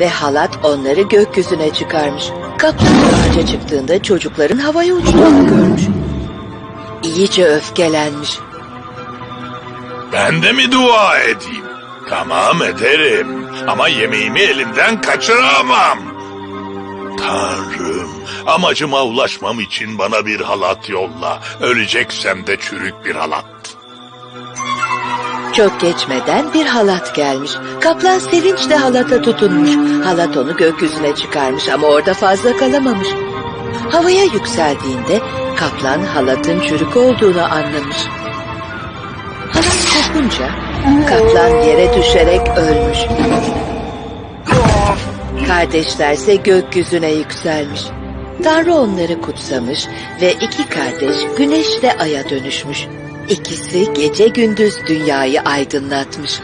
ve halat onları gökyüzüne çıkarmış. Kaplan ağaca çıktığında çocukların havaya uçtuğunu görmüş. İyice öfkelenmiş. Ben de mi dua edeyim? Tamam ederim. Ama yemeğimi elimden kaçıramam. Tanrım, amacıma ulaşmam için bana bir halat yolla. Öleceksem de çürük bir halat. Çok geçmeden bir halat gelmiş. Kaplan sevinçle halata tutunmuş. Halat onu gökyüzüne çıkarmış ama orada fazla kalamamış. Havaya yükseldiğinde kaplan halatın çürük olduğunu anlamış. Halat kopunca kaplan yere düşerek ölmüş. Kardeşlerse gökyüzüne yükselmiş. Tanrı onları kutsamış ve iki kardeş güneşle aya dönüşmüş. İkisi gece gündüz dünyayı aydınlatmış.